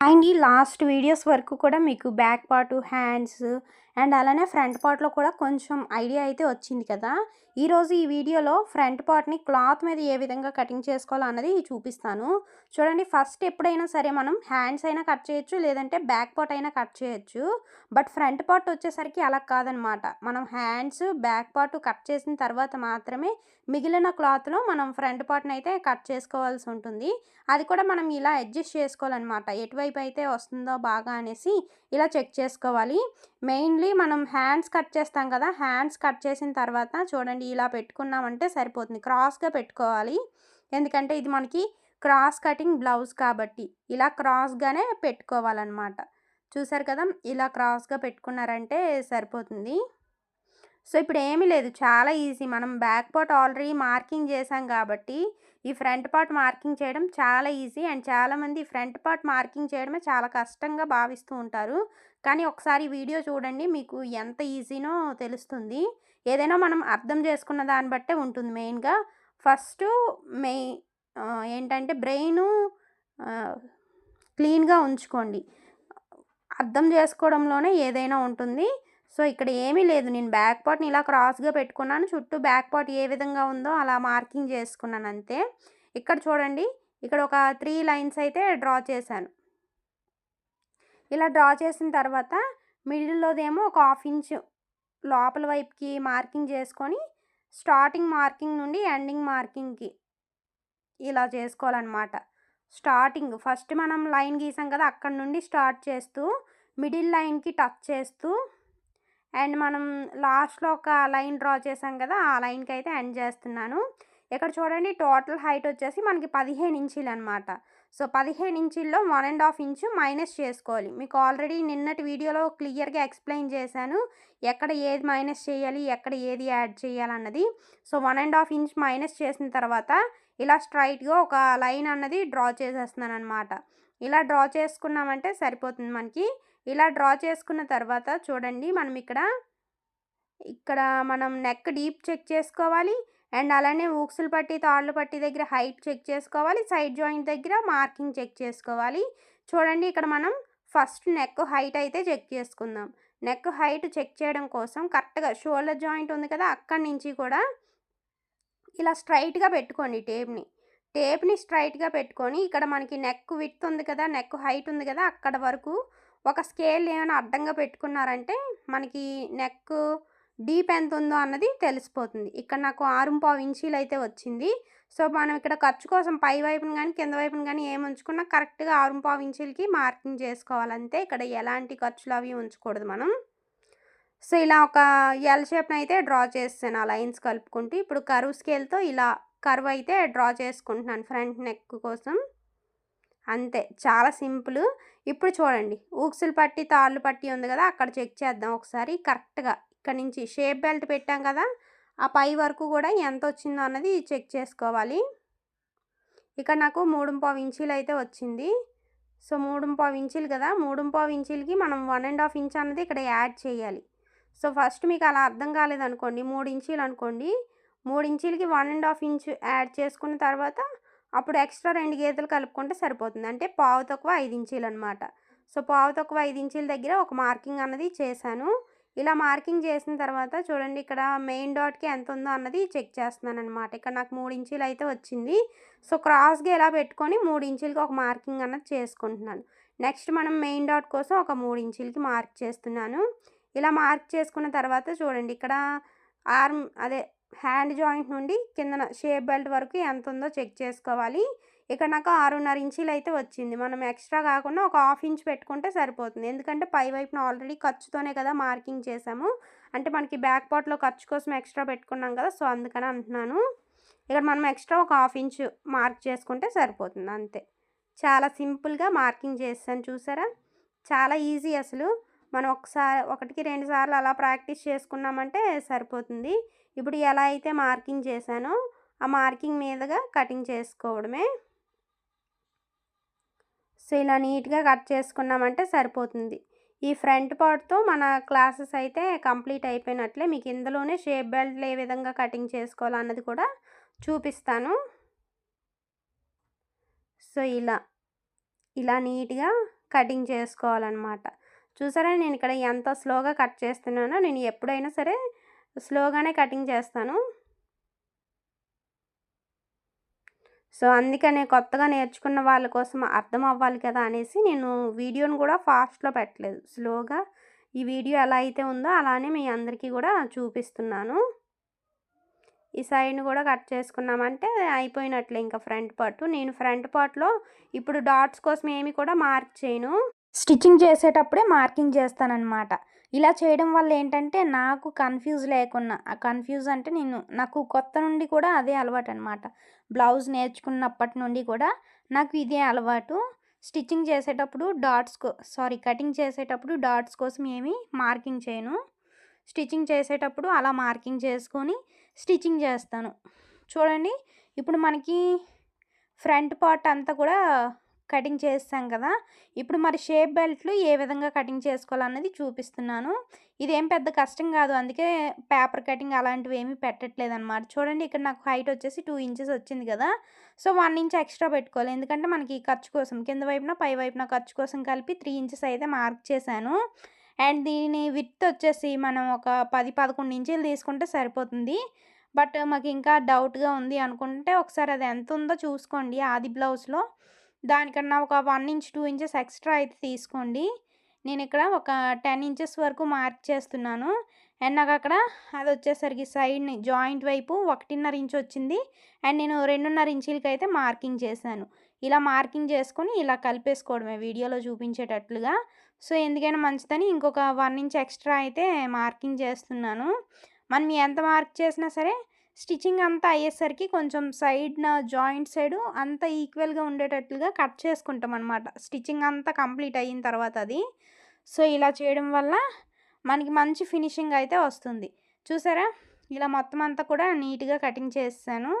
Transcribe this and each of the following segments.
And ఈ last videos వరకు కూడా మీకు బ్యాక్ పార్ట్ హ్యాండ్స్ అండ్ అలానే ఫ్రంట్ పార్ట్లో కూడా కొంచెం ఐడియా అయితే వచ్చింది కదా. ఈరోజు ఈ వీడియోలో ఫ్రంట్ పార్ట్ని క్లాత్ మీద ఏ విధంగా కటింగ్ చేసుకోవాలో అన్నది చూపిస్తాను. చూడండి ఫస్ట్ ఎప్పుడైనా సరే మనం హ్యాండ్స్ అయినా కట్ చేయొచ్చు లేదంటే బ్యాక్ పార్ట్ అయినా కట్ చేయొచ్చు. బట్ ఫ్రంట్ పార్ట్ వచ్చేసరికి అలా కాదనమాట. మనం హ్యాండ్స్ బ్యాక్ పార్ట్ కట్ చేసిన తర్వాత మాత్రమే మిగిలిన క్లాత్లో మనం ఫ్రంట్ పార్ట్ని అయితే కట్ చేసుకోవాల్సి ఉంటుంది. అది కూడా మనం ఇలా అడ్జస్ట్ చేసుకోవాలన్నమాట. ఎటువైపు అయితే వస్తుందో బాగా అనేసి ఇలా చెక్ చేసుకోవాలి. మెయిన్లీ మనం హ్యాండ్స్ కట్ చేస్తాం కదా హ్యాండ్స్ కట్ చేసిన తర్వాత చూడండి ఇలా పెట్టుకున్నామంటే సరిపోతుంది. క్రాస్గా పెట్టుకోవాలి. ఎందుకంటే ఇది మనకి క్రాస్ కటింగ్ బ్లౌజ్ కాబట్టి ఇలా క్రాస్గానే పెట్టుకోవాలన్నమాట. చూసారు కదా? ఇలా క్రాస్గా పెట్టుకున్నారంటే సరిపోతుంది. సో ఇప్పుడు ఏమీ లేదు. చాలా ఈజీ. మనం బ్యాక్ పార్ట్ ఆల్రెడీ మార్కింగ్ చేసాం కాబట్టి ఈ ఫ్రంట్ పార్ట్ మార్కింగ్ చేయడం చాలా ఈజీ. అండ్ చాలామంది ఫ్రంట్ పార్ట్ మార్కింగ్ చేయడమే చాలా కష్టంగా భావిస్తూ ఉంటారు. కానీ ఒకసారి వీడియో చూడండి మీకు ఎంత ఈజీనో తెలుస్తుంది. ఏదైనా మనం అర్థం చేసుకున్న దాన్ని బట్టే ఉంటుంది మెయిన్గా. ఫస్ట్ మెయి ఏంటంటే బ్రెయిన్ క్లీన్గా ఉంచుకోండి. అర్థం చేసుకోవడంలోనే ఏదైనా ఉంటుంది. సో ఇక్కడ ఏమీ లేదు. నేను బ్యాక్ పార్ట్ని ఇలా క్రాస్గా పెట్టుకున్నాను. చుట్టూ బ్యాక్ పార్ట్ ఏ విధంగా ఉందో అలా మార్కింగ్ చేసుకున్నాను అంతే. ఇక్కడ చూడండి ఇక్కడ ఒక త్రీ లైన్స్ అయితే డ్రా చేశాను. ఇలా డ్రా చేసిన తర్వాత మిడిల్లోదేమో ఒక హాఫ్ ఇంచ్ లోపల వైపుకి మార్కింగ్ చేసుకొని స్టార్టింగ్ మార్కింగ్ నుండి ఎండింగ్ మార్కింగ్కి ఇలా చేసుకోవాలన్నమాట. స్టార్టింగ్ ఫస్ట్ మనం లైన్ గీసాం కదా అక్కడ నుండి స్టార్ట్ చేస్తూ మిడిల్ లైన్కి టచ్ చేస్తూ అండ్ మనం లాస్ట్లో ఒక లైన్ డ్రా చేసాం కదా ఆ లైన్కి అయితే ఎండ్ చేస్తున్నాను. ఇక్కడ చూడండి టోటల్ హైట్ వచ్చేసి మనకి పదిహేను ఇంచీలు అనమాట సో పదిహేను ఇంచుల్లో one and half inch minus చేసుకోవాలి. మీకు ఆల్రెడీ నిన్నటి వీడియోలో క్లియర్గా ఎక్స్ప్లెయిన్ చేశాను ఎక్కడ ఏది మైనస్ చేయాలి ఎక్కడ ఏది యాడ్ చేయాలన్నది. So one and half inch minus చేసిన తర్వాత ఇలా స్ట్రైట్గా ఒక లైన్ అన్నది డ్రా చేసేస్తున్నాను అనమాట ఇలా డ్రా చేసుకున్నామంటే సరిపోతుంది మనకి. ఇలా డ్రా చేసుకున్న తర్వాత చూడండి మనం ఇక్కడ ఇక్కడ మనం నెక్ డీప్ చెక్ చేసుకోవాలి. అండ్ అలానే ఊక్సులు పట్టి తాళ్ళు పట్టి దగ్గర హైట్ చెక్ చేసుకోవాలి. సైడ్ జాయింట్ దగ్గర మార్కింగ్ చెక్ చేసుకోవాలి. చూడండి ఇక్కడ మనం ఫస్ట్ నెక్ హైట్ అయితే చెక్ చేసుకుందాం. నెక్ హైట్ చెక్ చేయడం కోసం కరెక్ట్గా షోల్డర్ జాయింట్ ఉంది కదా అక్కడి నుంచి కూడా ఇలా స్ట్రైట్గా పెట్టుకోండి టేప్ని టేప్ని స్ట్రైట్గా పెట్టుకొని ఇక్కడ మనకి నెక్ విత్ ఉంది కదా నెక్ హైట్ ఉంది కదా అక్కడ వరకు ఒక స్కేల్ ఏమైనా అడ్డంగా పెట్టుకున్నారంటే మనకి నెక్ డీప్ ఎంత ఉందో అన్నది తెలిసిపోతుంది. ఇక్కడ నాకు ఆరుంపావు ఇంచీలు అయితే వచ్చింది. సో మనం ఇక్కడ ఖర్చు కోసం పై వైపున కానీ కింద వైపున కానీ ఏం ఉంచుకున్నా కరెక్ట్గా ఆరుంపావు ఇంచీలకి మార్కింగ్ చేసుకోవాలంతే. ఇక్కడ ఎలాంటి ఖర్చులు అవి ఉంచకూడదు మనం. సో ఇలా ఒక ఎల్ షేప్ని అయితే డ్రా చేస్తాను ఆ లైన్స్ కలుపుకుంటూ ఇప్పుడు కరువు స్కేల్తో ఇలా కర్వ్ అయితే డ్రా చేసుకుంటున్నాను ఫ్రంట్ నెక్ కోసం. అంతే. చాలా సింపుల్. ఇప్పుడు చూడండి. ఊక్సులు పట్టి తాళ్ళు పట్టి ఉంది కదా అక్కడ చెక్ చేద్దాం ఒకసారి. కరెక్ట్గా ఇక్కడ నుంచి షేప్ బెల్ట్ పెట్టాం కదా ఆ పై వరకు కూడా ఎంత వచ్చిందో అన్నది చెక్ చేసుకోవాలి. ఇక్కడ నాకు మూడు పావు ఇంచీలు అయితే వచ్చింది. సో మూడు పావు ఇంచీలు కదా మూడు పావు ఇంచీలకి మనం వన్ అండ్ హాఫ్ ఇంచ్ అన్నది ఇక్కడ యాడ్ చేయాలి. సో ఫస్ట్ మీకు అలా అర్థం కాలేదనుకోండి మూడు ఇంచీలు అనుకోండి మూడు ఇంచీలకి one and half inch add చేసుకున్న తర్వాత అప్పుడు ఎక్స్ట్రా రెండు గీతలు కలుపుకుంటే సరిపోతుంది. అంటే పావు తక్కువ ఐదు ఇంచీలు అనమాట సో పావు తక్కువ ఐదు ఇంచీల దగ్గర ఒక మార్కింగ్ అన్నది చేశాను. ఇలా మార్కింగ్ చేసిన తర్వాత చూడండి ఇక్కడ మెయిన్ డాట్కి ఎంత ఉందో అన్నది చెక్ చేస్తున్నాను అనమాట ఇక్కడ నాకు మూడు ఇంచీలు అయితే వచ్చింది. సో క్రాస్గా ఇలా పెట్టుకొని మూడు ఇంచీలకి ఒక మార్కింగ్ అన్నది చేసుకుంటున్నాను. నెక్స్ట్ మనం మెయిన్ డాట్ కోసం ఒక మూడు ఇంచీలకి మార్క్ చేస్తున్నాను. ఇలా మార్క్ చేసుకున్న తర్వాత చూడండి ఇక్కడ ఆర్మ్ అదే హ్యాండ్ జాయింట్ నుండి కిందన షేప్ బెల్ట్ వరకు ఎంత ఉందో చెక్ చేసుకోవాలి. ఇక్కడ నాకు ఆరున్నర ఇంచీలు అయితే వచ్చింది. మనం ఎక్స్ట్రా కాకుండా ఒక హాఫ్ ఇంచ్ పెట్టుకుంటే సరిపోతుంది. ఎందుకంటే పై వైపున ఆల్రెడీ ఖర్చుతోనే కదా మార్కింగ్ చేసాము అంటే మనకి బ్యాక్ పార్ట్లో ఖర్చు కోసం ఎక్స్ట్రా పెట్టుకున్నాం కదా సో అందుకని అంటున్నాను. ఇక్కడ మనం ఎక్స్ట్రా ఒక హాఫ్ ఇంచ్ మార్క్ చేసుకుంటే సరిపోతుంది అంతే. చాలా సింపుల్గా మార్కింగ్ చేస్తాను చూసారా? చాలా ఈజీ అసలు. మనం ఒకసారి ఒకటికి రెండు సార్లు అలా ప్రాక్టీస్ చేసుకున్నామంటే సరిపోతుంది. ఇప్పుడు ఎలా అయితే మార్కింగ్ చేశానో ఆ మార్కింగ్ మీదుగా కటింగ్ చేసుకోవడమే. సో ఇలా నీట్గా కట్ చేసుకున్నామంటే సరిపోతుంది. ఈ ఫ్రంట్ పార్ట్తో మన క్లాసెస్ అయితే కంప్లీట్ అయిపోయినట్లే. మీకు ఇందులోనే షేప్ బెల్ట్లు ఏ విధంగా కటింగ్ చేసుకోవాలన్నది కూడా చూపిస్తాను. సో ఇలా ఇలా నీట్గా కటింగ్ చేసుకోవాలన్నమాట. చూసారా? నేను ఇక్కడ ఎంత స్లోగా కట్ చేస్తున్నానో నేను ఎప్పుడైనా సరే స్లోగానే కటింగ్ చేస్తాను. సో అందుకనే కొత్తగా నేర్చుకున్న వాళ్ళ కోసం అర్థం అవ్వాలి కదా అనేసి నేను వీడియోను కూడా ఫాస్ట్లో పెట్టలేదు. స్లోగా ఈ వీడియో ఎలా అయితే ఉందో అలానే మీ అందరికీ కూడా చూపిస్తున్నాను. ఈ సైడ్ని కూడా కట్ చేసుకున్నామంటే అయిపోయినట్లే ఇంకా ఫ్రంట్ పార్ట్. నేను ఫ్రంట్ పార్ట్లో ఇప్పుడు డాట్స్ కోసం ఏమి కూడా మార్క్ చేయను. స్టిచ్చింగ్ చేసేటప్పుడే మార్కింగ్ చేస్తానన్నమాట. ఇలా చేయడం వల్ల ఏంటంటే నాకు కన్ఫ్యూజ్ లేకున్నా. ఆ కన్ఫ్యూజ్ అంటే నేను నాకు కొత్త నుండి కూడా అదే అలవాటు అనమాట బ్లౌజ్ నేర్చుకున్నప్పటి నుండి కూడా నాకు ఇదే అలవాటు. స్టిచ్చింగ్ చేసేటప్పుడు డాట్స్ కో సారీ కటింగ్ చేసేటప్పుడు డాట్స్ కోసం ఏమి మార్కింగ్ చేయను. స్టిచ్చింగ్ చేసేటప్పుడు అలా మార్కింగ్ చేసుకొని స్టిచ్చింగ్ చేస్తాను. చూడండి ఇప్పుడు మనకి ఫ్రంట్ పార్ట్ అంతా కూడా కటింగ్ చేస్తాం కదా! ఇప్పుడు మరి షేప్ బెల్ట్లు ఏ విధంగా కటింగ్ చేసుకోవాలన్నది చూపిస్తున్నాను. ఇదేం పెద్ద కష్టం కాదు. అందుకే పేపర్ కటింగ్ అలాంటివి ఏమీ పెట్టట్లేదు అనమాట చూడండి ఇక్కడ నాకు హైట్ వచ్చేసి టూ ఇంచెస్ వచ్చింది కదా! సో వన్ ఇంచ్ ఎక్స్ట్రా పెట్టుకోవాలి. ఎందుకంటే మనకి ఖర్చు కోసం కింద వైపున పై వైపున ఖర్చు కోసం కలిపి త్రీ ఇంచెస్ అయితే మార్క్ చేశాను. అండ్ దీని విత్ వచ్చేసి మనం ఒక పది పదకొండు ఇంచులు తీసుకుంటే సరిపోతుంది. బట్ మాకు ఇంకా డౌట్గా ఉంది అనుకుంటే ఒకసారి అది ఎంత ఉందో చూసుకోండి. ఆది బ్లౌజ్లో. దానికన్నా ఒక one inch two inches extra అయితే తీసుకోండి. నేను ఇక్కడ ఒక టెన్ ఇంచెస్ వరకు మార్క్ చేస్తున్నాను. అండ్ నాకు అక్కడ అది వచ్చేసరికి సైడ్ని జాయింట్ వైపు ఒకటిన్నర ఇంచ్ వచ్చింది. అండ్ నేను రెండున్నర ఇంచీలకి అయితే మార్కింగ్ చేశాను. ఇలా మార్కింగ్ చేసుకొని ఇలా కలిపేసుకోవడమే వీడియోలో చూపించేటట్లుగా. సో ఎందుకైనా మంచిదని ఇంకొక వన్ ఇంచ్ ఎక్స్ట్రా అయితే మార్కింగ్ చేస్తున్నాను. మనం ఎంత మార్క్ చేసినా సరే స్టిచ్చింగ్ అంతా అయ్యేసరికి కొంచెం సైడ్న జాయింట్ సైడ్ అంతా ఈక్వల్గా ఉండేటట్లుగా కట్ చేసుకుంటాం అనమాట స్టిచ్చింగ్ అంతా కంప్లీట్ అయిన తర్వాత అది. సో ఇలా చేయడం వల్ల మనకి మంచి ఫినిషింగ్ అయితే వస్తుంది. చూసారా? ఇలా మొత్తం అంతా కూడా నీట్గా కటింగ్ చేస్తాను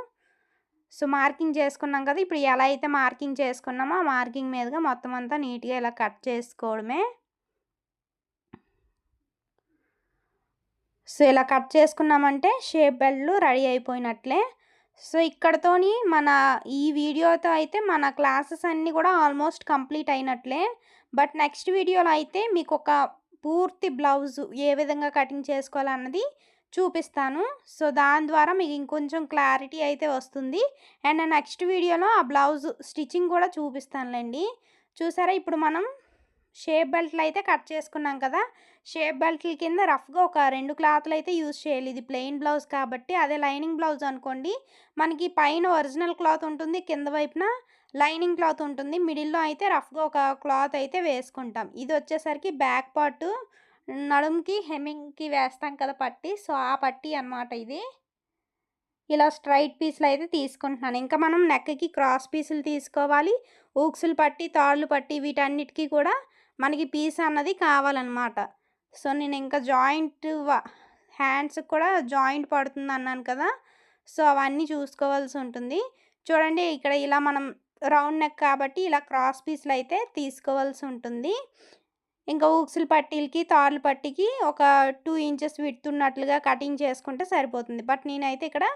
సో మార్కింగ్ చేసుకున్నాం కదా! ఇప్పుడు ఎలా అయితే మార్కింగ్ చేసుకున్నామో ఆ మార్కింగ్ మీదుగా మొత్తం అంతా నీట్గా ఇలా కట్ చేసుకోవడమే. సో ఇలా కట్ చేసుకున్నామంటే షేప్ బెల్ట్లు రెడీ అయిపోయినట్లే. సో ఇక్కడతోని మన ఈ వీడియోతో అయితే మన క్లాసెస్ అన్నీ కూడా ఆల్మోస్ట్ కంప్లీట్ అయినట్లే. బట్ నెక్స్ట్ వీడియోలో అయితే మీకు ఒక పూర్తి బ్లౌజ్ ఏ విధంగా కటింగ్ చేసుకోవాలన్నది చూపిస్తాను. సో దాని ద్వారా మీకు ఇంకొంచెం క్లారిటీ అయితే వస్తుంది. అండ్ నెక్స్ట్ వీడియోలో ఆ బ్లౌజ్ స్టిచ్చింగ్ కూడా చూపిస్తానులేండి. చూసారా ఇప్పుడు మనం షేప్ బెల్ట్లు అయితే కట్ చేసుకున్నాం కదా. షేప్ బెల్ట్ల కింద రఫ్గా ఒక రెండు క్లాత్లు అయితే యూజ్ చేయాలి. ఇది ప్లెయిన్ బ్లౌజ్ కాబట్టి అదే లైనింగ్ బ్లౌజ్ అనుకోండి. మనకి పైన ఒరిజినల్ క్లాత్ ఉంటుంది కింద వైపున లైనింగ్ క్లాత్ ఉంటుంది. మిడిల్లో అయితే రఫ్గా ఒక క్లాత్ అయితే వేసుకుంటాం. ఇది వచ్చేసరికి బ్యాక్ పార్ట్ నడుంకి హెమ్మింగ్కి వేస్తాం కదా పట్టి. సో ఆ పట్టి అనమాట ఇది. ఇలా స్ట్రైట్ పీసులు అయితే తీసుకుంటున్నాను. ఇంకా మనం నెక్కి క్రాస్ పీసులు తీసుకోవాలి. ఊక్సులు పట్టి తాళ్ళు పట్టి వీటన్నిటికీ కూడా మనకి పీస్ అన్నది కావాలన్నమాట. సో నేను ఇంకా జాయింట్ హ్యాండ్స్కి కూడా జాయింట్ పడుతుంది అన్నాను కదా! సో అవన్నీ చూసుకోవాల్సి ఉంటుంది. చూడండి ఇక్కడ ఇలా మనం రౌండ్ నెక్ కాబట్టి ఇలా క్రాస్ పీస్లు అయితే తీసుకోవాల్సి ఉంటుంది. ఇంకా ఊక్సుల పట్టీలకి తాళ్ళు పట్టికి ఒక టూ ఇంచెస్ విడుతున్నట్లుగా కటింగ్ చేసుకుంటే సరిపోతుంది. బట్ నేనైతే ఇక్కడ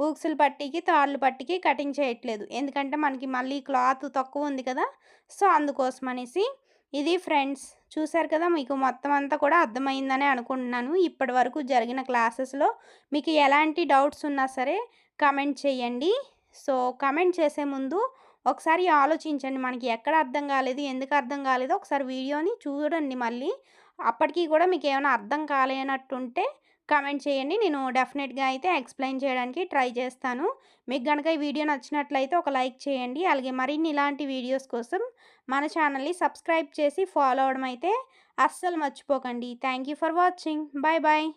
ఊక్సుల పట్టీకి తాళ్ళు పట్టికి కటింగ్ చేయట్లేదు. ఎందుకంటే మనకి మళ్ళీ క్లాత్ తక్కువ ఉంది కదా! సో అందుకోసం అనేసి ఇది ఫ్రెండ్స్ చూసారు కదా! మీకు మొత్తం అంతా కూడా అర్థమైందని అనుకుంటున్నాను. ఇప్పటి వరకు జరిగిన క్లాసెస్లో మీకు ఎలాంటి డౌట్స్ ఉన్నా సరే కమెంట్ చేయండి. సో కమెంట్ చేసే ముందు ఒకసారి ఆలోచించండి. మనకి ఎక్కడ అర్థం కాలేదు ఎందుకు అర్థం కాలేదో ఒకసారి వీడియోని చూడండి మళ్ళీ. అప్పటికీ కూడా మీకు ఏమైనా అర్థం కాలేనట్టుంటే కామెంట్ చేయండి. నేను డెఫినెట్గా అయితే ఎక్స్ప్లెయిన్ చేయడానికి ట్రై చేస్తాను. మీకు కనుక ఈ వీడియో నచ్చినట్లయితే ఒక లైక్ చేయండి. అలాగే మరిన్ని ఇలాంటి వీడియోస్ కోసం మన ఛానల్ని సబ్స్క్రైబ్ చేసి ఫాలో అవడం అయితే అస్సలు మర్చిపోకండి. Thank you for watching. Bye bye.